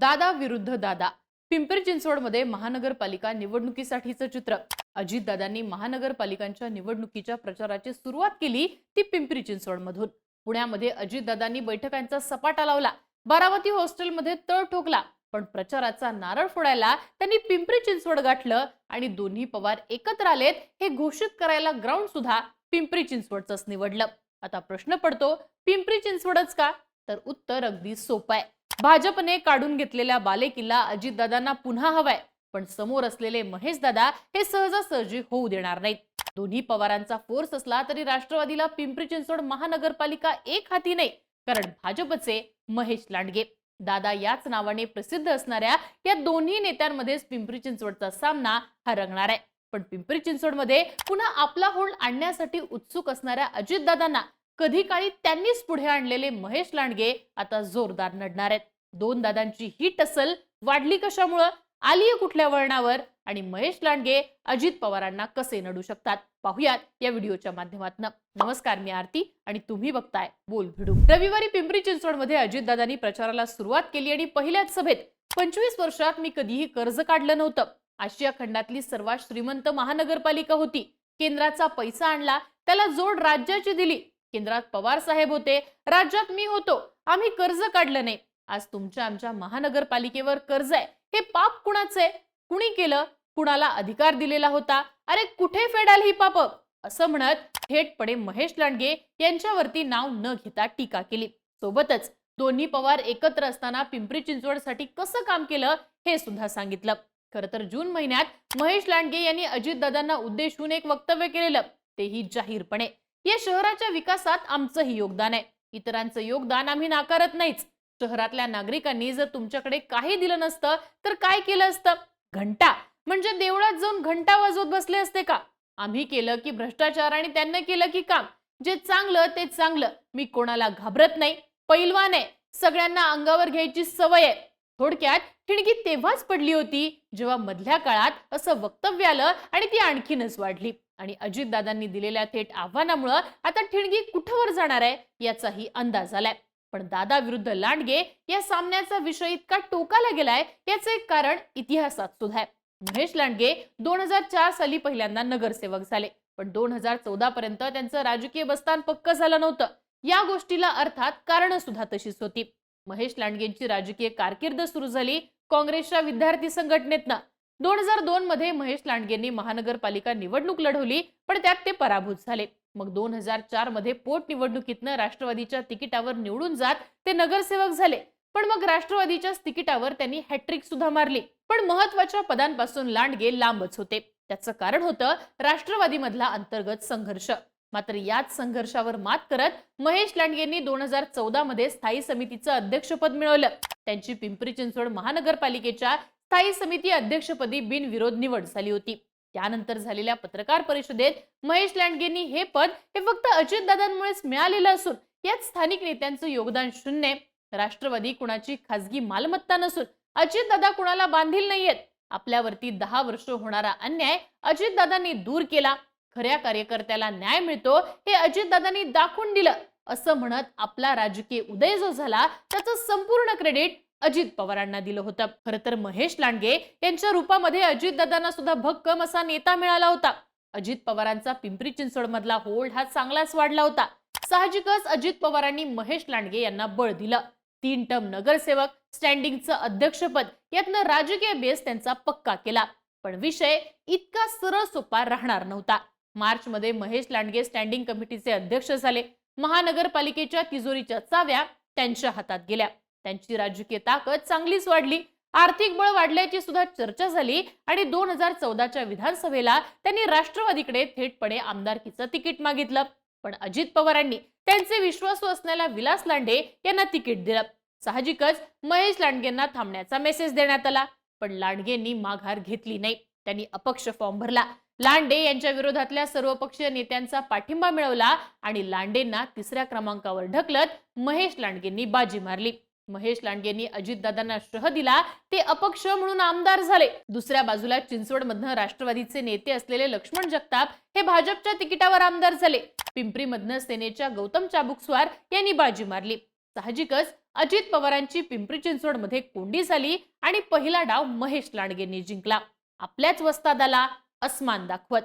दादा विरुद्ध दादा. पिंपरी चिंचवडमध्ये महानगरपालिका निवडणुकीसाठीचं चित्र. अजितदादांनी महानगरपालिकांच्या निवडणुकीच्या प्रचाराची सुरुवात केली ती पिंपरी चिंचवडमधून. पुण्यामध्ये अजितदादांनी बैठकांचा सपाटा लावला. बारामती हॉस्टेलमध्ये तळ ठोकला. पण प्रचाराचा नारळ फोडायला त्यांनी पिंपरी चिंचवड गाठलं आणि दोन्ही पवार एकत्र आलेत हे घोषित करायला ग्राउंड सुद्धा पिंपरी चिंचवडच निवडलं. आता प्रश्न पडतो पिंपरी चिंचवडच का? तर उत्तर अगदी सोपं आहे. भाजपने काढून घेतलेला बालेकिल्ला अजितदादांना पुन्हा हवाय पण समोर असलेले महेशदादा हे सहजासहजी होऊ देणार नाहीत. दोन्ही पवारांचा फोर्स असला तरी राष्ट्रवादीला पिंपरी चिंचवड महानगरपालिका एक हाती नाही कारण भाजपचे महेश लांडगे. दादा याच नावाने प्रसिद्ध असणाऱ्या या दोन्ही नेत्यांमध्येच पिंपरी चिंचवडचा सामना हा रंगणार आहे. पण पिंपरी चिंचवडमध्ये पुन्हा आपला होल्ड आणण्यासाठी उत्सुक असणाऱ्या अजितदादांना कधी काळी त्यांनीच पुढे आणलेले महेश लांडगे आता जोरदार नडणार आहेत. दोन दादांची ही टसल वाढली कशामुळं? आलीय कुठल्या वळणावर? आणि महेश लांडगे अजित पवारांना कसे नडू शकतात? पाहुयात या व्हिडिओच्या माध्यमातून. नमस्कार मी आरती आणि तुम्ही बघताय बोल भिडू. रविवारी पिंपरी चिंचवडमध्ये अजितदादांनी प्रचाराला सुरुवात केली आणि पहिल्याच सभेत पंचवीस वर्षात मी कधीही कर्ज काढलं नव्हतं. आशिया खंडातली सर्वात श्रीमंत महानगरपालिका होती. केंद्राचा पैसा आणला त्याला जोड राज्याची दिली. केंद्रात पवार साहेब होते. राज्यात मी होतो. आम्ही कर्ज काढलं नाही. आज तुमच्या आमच्या महानगरपालिकेवर कर्ज आहे. हे पाप कुणाचं आहे? कुणी केलं? कुणाला अधिकार दिलेला होता? अरे कुठे फेडाल ही पाप? असं म्हणत थेटपणे महेश लांडगे यांच्यावरती नाव न घेता टीका केली. सोबतच दोन्ही पवार एकत्र असताना पिंपरी चिंचवडसाठी कसं काम केलं हे सुद्धा सांगितलं. खरं तर जून महिन्यात महेश लांडगे यांनी अजितदादांना उद्देशून एक वक्तव्य केलेलं तेही जाहीरपणे. या शहराच्या विकासात आमचंही योगदान आहे. इतरांचं योगदान आम्ही नाकारत नाहीच. शहरातल्या नागरिकांनी जर तुमच्याकडे काही दिलं नसतं तर काय केलं असतं? घंटा. म्हणजे देवळात जाऊन घंटा वाजवत बसले असते का? आम्ही केलं की भ्रष्टाचार आणि त्यांना केलं की काम. जे चांगलं ते चांगलं. मी कोणाला घाबरत नाही. पैलवान आहे. सगळ्यांना अंगावर घ्यायची सवय आहे. थोडक्यात ठिणगी तेव्हाच पडली होती जेव्हा मधल्या काळात असं वक्तव्य आलं आणि ती आणखीनच वाढली. आणि अजितदादांनी दिलेल्या थेट आव्हानामुळं आता ठिणगी कुठवर जाणार आहे याचाही अंदाज आलाय. पण दादा विरुद्ध लांडगे या सामन्याचा विषय इतका टोकाला गेलाय याचं एक कारण इतिहासात सुद्धा आहे. महेश लांडगे दोन हजार चार साली पहिल्यांदा नगरसेवक झाले पण दोन हजार चौदा पर्यंत त्यांचं राजकीय बस्तान पक्क झालं नव्हतं. या गोष्टीला अर्थात कारण सुद्धा तशीच होती. महेश लांडगेंची राजकीय कारकीर्द सुरू झाली काँग्रेसच्या विद्यार्थी संघटनेतनं. दोन हजार दोन मध्ये महेश लांडगेंनी महानगरपालिका निवडणूक लढवली पण त्यात ते पराभूत झाले. मग दोन हजार चारमध्ये पोटनिवडणुकीतनं राष्ट्रवादीच्या तिकिटावर निवडून जात ते नगरसेवक झाले. पण मग राष्ट्रवादीच्याच तिकिटावर त्यांनी हॅट्रिक सुद्धा मारली. पण महत्त्वाच्या पदांपासून लांडगे लांबच होते. त्याचं कारण होतं राष्ट्रवादीमधला अंतर्गत संघर्ष. मात्र याच संघर्षावर मात करत महेश लांडगेंनी दोन हजार चौदा मध्ये स्थायी समितीचं अध्यक्षपद मिळवलं. त्यांची पिंपरी चिंचवड महानगरपालिकेच्या स्थायी समिती अध्यक्षपदी बिनविरोध निवड झाली होती. त्यानंतर झालेल्या पत्रकार परिषदेत महेश लांडगेंनी हे पद हे फक्त अजितदादांमुळेच मिळालेलं असून यात स्थानिक नेत्यांचं योगदान शून्य राष्ट्रवादी कुणाची खासगी मालमत्ता नसून अजितदादा कुणाला बांधील नाहीयेत. आपल्यावरती दहा वर्ष होणारा अन्याय अजितदादांनी दूर केला. खऱ्या कार्यकर्त्याला न्याय मिळतो हे अजितदादांनी दाखवून दिलं. असं म्हणत आपला राजकीय उदय जो झाला त्याचं संपूर्ण क्रेडिट अजित पवारांना दिलं होतं. खरं तर महेश लांडगे यांच्या रूपामध्ये अजितदादांना सुद्धा भक्कम असा नेता मिळाला होता. अजित पवारांचा पिंपरी चिंचवड मधला होल्ड हा चांगलाच वाढला होता. साहजिकच अजित पवारांनी महेश लांडगे यांना बळ दिलं. तीन टर्म नगरसेवक स्टँडिंगचं अध्यक्षपद यातनं राजकीय बेस त्यांचा पक्का केला. पण विषय इतका सरळ सोपा राहणार नव्हता. मार्च मध्ये महेश लांडगे स्टँडिंग कमिटीचे अध्यक्ष झाले. महानगरपालिकेच्या तिजोरीच्या चाव्या त्यांच्या हातात गेल्या. त्यांची राजकीय ताकद चांगलीच वाढली. आर्थिक बळ वाढल्याची सुद्धा चर्चा झाली आणि दोन हजार चौदाच्या विधानसभेला त्यांनी राष्ट्रवादीकडे थेटपणे आमदारकीचं तिकीट मागितलं. पण अजित पवारांनी त्यांचे विश्वासू असलेल्या विलास लांडे यांना तिकीट दिलं. साहजिकच महेश लांडगेंना थांबण्याचा मेसेज देण्यात आला. पण लांडगेंनी माघार घेतली नाही. त्यांनी अपक्ष फॉर्म भरला. लांडे यांच्या विरोधातल्या सर्वपक्षीय नेत्यांचा पाठिंबा मिळवला आणि लांडेंना तिसऱ्या क्रमांकावर ढकलत महेश लांडगेंनी बाजी मारली. महेश लांडगेंनी अजितदादांना शह दिला. ते अपक्ष म्हणून आमदार झाले. दुसऱ्या बाजूला चिंचवडमधनं राष्ट्रवादीचे नेते असलेले लक्ष्मण जगताप हे भाजपच्या तिकिटावर आमदार झाले. पिंपरीमधनं सेनेच्या गौतम चाबुकस्वार यांनी बाजी मारली. साहजिकच अजित पवारांची पिंपरी चिंचवडमध्ये कोंडी झाली आणि पहिला डाव महेश लांडगेंनी जिंकला. आपल्याच वस्तादाला अस्मान दाखवत.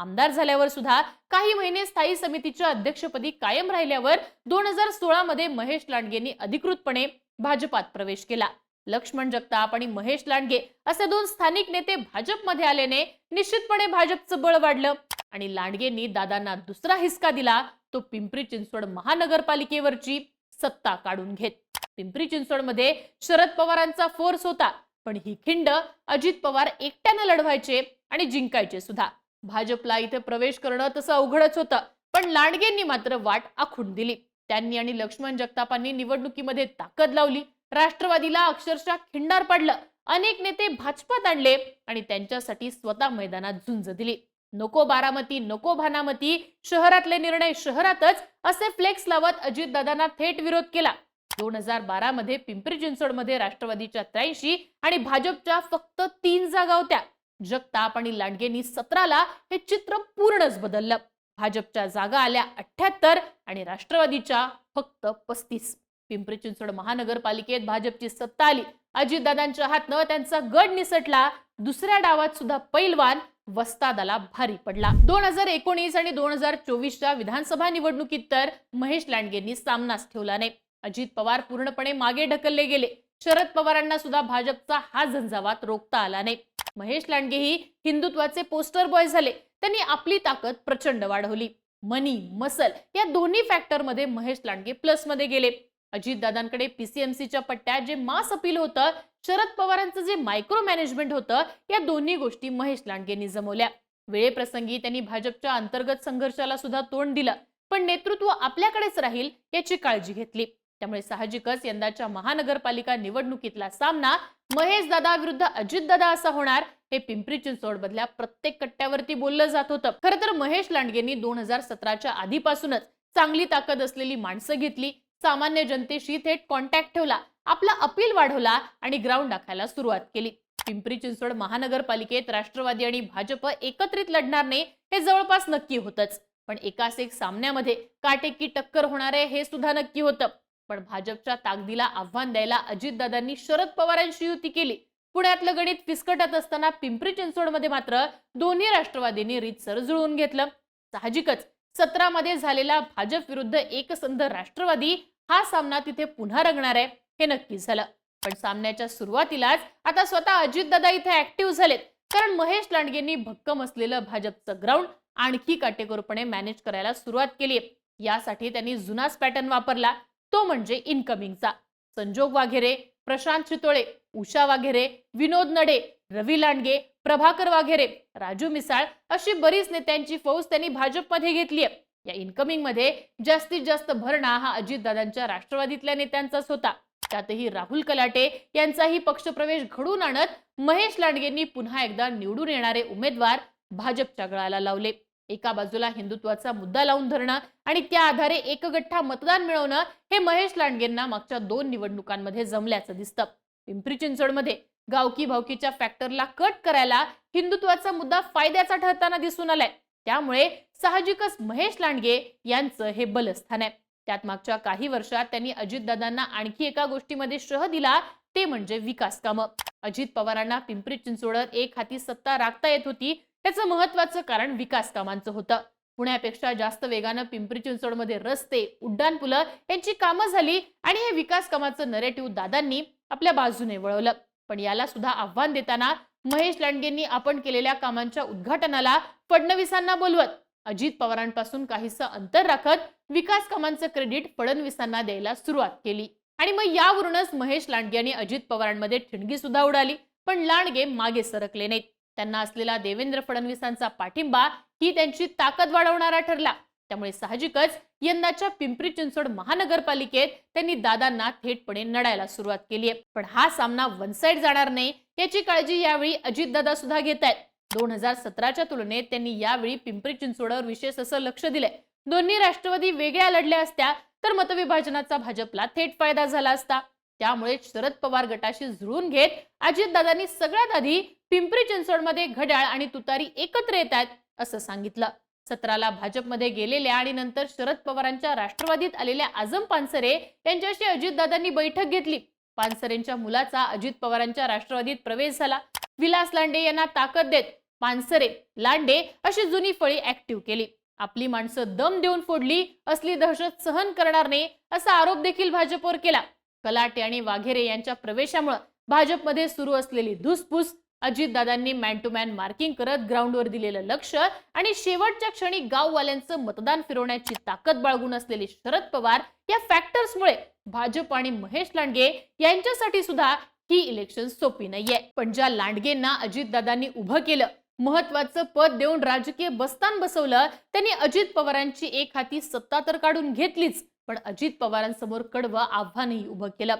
आमदार झाल्यावर सुद्धा काही महिने स्थायी समितीच्या अध्यक्षपदी कायम राहिल्यावर दोन हजार सोळा मध्ये महेश लांडगेंनी अधिकृतपणे भाजपात प्रवेश केला. लक्ष्मण जगताप आणि महेश लांडगे असे दोन स्थानिक नेते भाजपमध्ये आल्याने निश्चितपणे भाजपचं बळ वाढलं आणि लांडगेंनी दादांना दुसरा हिसका दिला. तो पिंपरी चिंचवड महानगरपालिकेवरची सत्ता काढून घेत. पिंपरी चिंचवडमध्ये शरद पवारांचा फोर्स होता पण ही खिंड अजित पवार एकट्यानं लढवायचे आणि जिंकायचे सुद्धा. भाजपला इथे प्रवेश करणं तसं अवघडच होतं पण लांडगेंनी मात्र वाट आखून दिली. त्यांनी आणि लक्ष्मण जगतापांनी निवडणुकीमध्ये ताकद लावली. राष्ट्रवादीला अक्षरशः खिंडार पडलं. अनेक नेते भाजपात आणले आणि त्यांच्यासाठी स्वतः मैदानात झुंज दिली. नको बारामती नको भानामती शहरातले निर्णय शहरातच असे फ्लेक्स लावत अजितदादांना थेट विरोध केला. दोन हजार बारा मध्ये पिंपरी चिंचवडमध्ये राष्ट्रवादीच्या त्र्याऐंशी आणि भाजपच्या फक्त तीन जागा होत्या. जगताप आणि लांडगेंनी सतराला हे चित्र पूर्णच बदललं. भाजपच्या जागा आल्या अठ्याहत्तर आणि राष्ट्रवादीच्या फक्त पस्तीस. पिंपरी चिंचवड महानगरपालिकेत भाजपची सत्ता आली. अजितदादांच्या हातनं त्यांचा गड निसटला. दुसऱ्या डावात सुद्धा पैलवान वस्तादाला भारी पडला. दोन हजार एकोणीस आणि दोन हजार चोवीसच्या विधानसभा निवडणुकीत तर महेश लांडगेंनी सामनाच ठेवला नाही. अजित पवार पूर्णपणे मागे ढकलले गेले. शरद पवारांना सुद्धा भाजपचा हा झंझावात रोखता आला नाही. महेश लांडगे ही हिंदुत्वाचे पोस्टर बॉय झाले. त्यांनी आपली ताकद प्रचंड वाढवली. मनी मसल या दोन्ही फॅक्टरमध्ये महेश लांडगे प्लसमध्ये गेले. अजितदादांकडे पीसीएमसीच्या पट्ट्यात जे मास अपील होतं शरद पवारांचं जे मायक्रो मॅनेजमेंट होतं या दोन्ही गोष्टी महेश लांडगेंनी जमवल्या. वेळेप्रसंगी त्यांनी भाजपच्या अंतर्गत संघर्षाला सुद्धा तोंड दिलं. पण नेतृत्व आपल्याकडेच राहील याची काळजी घेतली. त्यामुळे साहजिकच यंदाच्या महानगरपालिका निवडणुकीतला सामना महेश दादा विरुद्ध अजित दादा असा होणार हे पिंपरी चिंचवड मधल्या प्रत्येक कट्ट्यावरती बोललं जात होतं. खरं तर महेश लांडगेंनी दोन हजार सतराच्या आधीपासूनच चांगली ताकद असलेली माणसं घेतली सामान्य जनतेशी थेट कॉन्टॅक्ट ठेवला आपला अपील वाढवला आणि ग्राउंड दाखायला सुरुवात केली. पिंपरी चिंचवड महानगरपालिकेत राष्ट्रवादी आणि भाजप एकत्रित लढणार नाही हे जवळपास नक्की होतच. पण एकास एक सामन्यामध्ये काटेकी टक्कर होणार आहे हे सुद्धा नक्की होतं. पण भाजपच्या ताकदीला आव्हान द्यायला अजितदादांनी शरद पवारांशी युती केली. पुण्यातलं गणित फिसकटत असताना पिंपरी चिंचवडमध्ये मात्र दोन्ही राष्ट्रवादींनी रीतसर जुळवून घेतलं. साहजिकच सत्रामध्ये झालेला भाजप विरुद्ध एकसंध राष्ट्रवादी हा सामना तिथे पुन्हा रंगणार आहे हे नक्की झालं. पण सामन्याच्या सुरुवातीलाच आता स्वतः अजितदादा इथे ऍक्टिव्ह झालेत. कारण महेश लांडगेंनी भक्कम असलेलं भाजपचं ग्राउंड आणखी काटेकोरपणे मॅनेज करायला सुरुवात केली यासाठी त्यांनी जुनाच पॅटर्न वापरला. तो म्हणजे इनकमिंगचा. संजोग वाघेरे प्रशांत चितोळे उषा वाघेरे विनोद नडे रवी लांडगे प्रभाकर वाघेरे राजू मिसाळ अशी बरीच नेत्यांची फौज त्यांनी भाजपमध्ये घेतली आहे. या इनकमिंगमध्ये जास्तीत जास्त भरणा हा अजितदादांच्या राष्ट्रवादीतल्या नेत्यांचाच होता. त्यातही राहुल कलाटे यांचाही पक्षप्रवेश घडून आणत महेश लांडगेंनी पुन्हा एकदा निवडून येणारे उमेदवार भाजपच्या गळाला लावले. एका बाजूला हिंदुत्वाचा मुद्दा लावून धरणं आणि त्या आधारे एकगठ्ठा मतदान मिळवणं हे महेश लांडगेंना मागच्या दोन निवडणुकांमध्ये जमल्याचं दिसतं. पिंपरी चिंचवडमध्ये गावकी भावकीच्या फॅक्टरला कट करायला हिंदुत्वाचा मुद्दा फायद्याचा ठरताना दिसून आलाय. त्यामुळे साहजिकच महेश लांडगे यांचं हे बलस्थान आहे. त्यात मागच्या काही वर्षात त्यांनी अजितदादांना आणखी एका गोष्टीमध्ये श्रह दिला ते म्हणजे विकास कामं अजित पवारांना पिंपरी चिंचवडत एक हाती सत्ता राखता येत होती त्याचं महत्वाचं कारण विकास कामांचं होतं. पुण्यापेक्षा जास्त वेगानं पिंपरी चिंचवडमध्ये रस्ते उड्डाणपुलं यांची कामं झाली आणि हे विकास कामाचं नरेटिव्ह दादांनी आपल्या बाजूने वळवलं. पण याला सुद्धा आव्हान देताना महेश लांडगेंनी आपण केलेल्या कामांच्या उद्घाटनाला फडणवीसांना बोलवत अजित पवारांपासून काहीसं अंतर राखत विकास कामांचं क्रेडिट फडणवीसांना द्यायला सुरुवात केली. आणि मग यावरूनच महेश लांडगे आणि अजित पवारांमध्ये ठिणगी सुद्धा उडाली. पण लांडगे मागे सरकले नाहीत. त्यांना असलेला देवेंद्र फडणवीसांचा पाठिंबा ही त्यांची ताकद वाढवणारा ठरला. त्यामुळे साहजिकच यंदाच्या पिंपरी चिंचवड महानगरपालिकेत त्यांनी दादांना थेटपणे नडायला सुरुवात केली आहे. पण हा सामना वन साइड जाणार नाही याची काळजी यावेळी अजितदादा सुद्धा घेत आहेत. दोन हजार सतराच्या तुलनेत त्यांनी यावेळी पिंपरी चिंचवडवर विशेष असं लक्ष दिलंय. दोन्ही राष्ट्रवादी वेगळ्या लढल्या असत्या तर मतविभाजनाचा भाजपला थेट फायदा झाला असता. त्यामुळे शरद पवार गटाशी जुळून घेत अजितदादांनी सगळ्यात आधी पिंपरी चिंचवडमध्ये घड्याळ आणि तुतारी एकत्र येत आहेत असं सांगितलं. सतराला भाजपमध्ये गेलेल्या आणि नंतर शरद पवारांच्या राष्ट्रवादीत आलेल्या आझम पानसरे यांच्याशी अजितदादांनी बैठक घेतली. पानसरेंच्या मुलाचा अजित पवारांच्या राष्ट्रवादीत प्रवेश झाला. विलास लांडे यांना ताकद देत पानसरे लांडे अशी जुनी फळी ऍक्टिव्ह केली. आपली माणसं दम देऊन फोडली असली दहशत सहन करणार नाही असा आरोप देखील भाजपवर केला. कलाटे आणि वाघेरे यांच्या प्रवेशामुळे भाजपमध्ये सुरू असलेली धुसफूस अजितदादांनी मॅन टू मॅन मार्किंग करत ग्राउंडवर दिलेलं लक्ष आणि शेवटच्या क्षणी गाववाल्यांचं मतदान फिरवण्याची ताकद बाळगून असलेले शरद पवार या फॅक्टर्समुळे भाजप आणि महेश लांडगे यांच्यासाठी सुद्धा ही इलेक्शन सोपी नाहीये. पण ज्या लांडगेंना अजितदादांनी उभं केलं महत्वाचं पद देऊन राजकीय बस्तान बसवलं त्यांनी अजित पवारांची एक हाती सत्ता तर काढून घेतलीच पण अजित पवारांसमोर कडवं आव्हानही उभं केलं.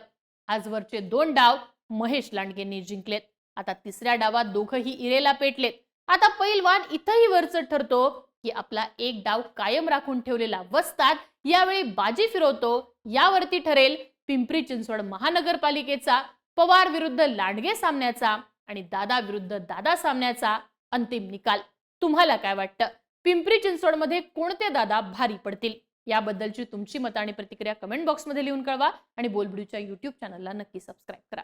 आजवरचे दोन डाव महेश लांडगेंनी जिंकलेत. आता तिसऱ्या डावात दोघंही इरेला पेटलेत. आता पैलवान इथंही वरचढ ठरतो की आपला एक डाव कायम राखून ठेवलेला वस्तात यावेळी बाजी फिरवतो. यावरती ठरेल पिंपरी चिंचवड महानगरपालिकेचा पवार विरुद्ध लांडगे सामन्याचा आणि दादा विरुद्ध दादा सामन्याचा अंतिम निकाल. तुम्हाला काय वाटतं? पिंपरी चिंचवडमध्ये कोणते दादा भारी पडतील? याबद्दलची तुमची मतं आणि प्रतिक्रिया कमेंट बॉक्समध्ये लिहून कळवा आणि बोलबिडूच्या युट्यूब चॅनलला नक्की सबस्क्राईब करा.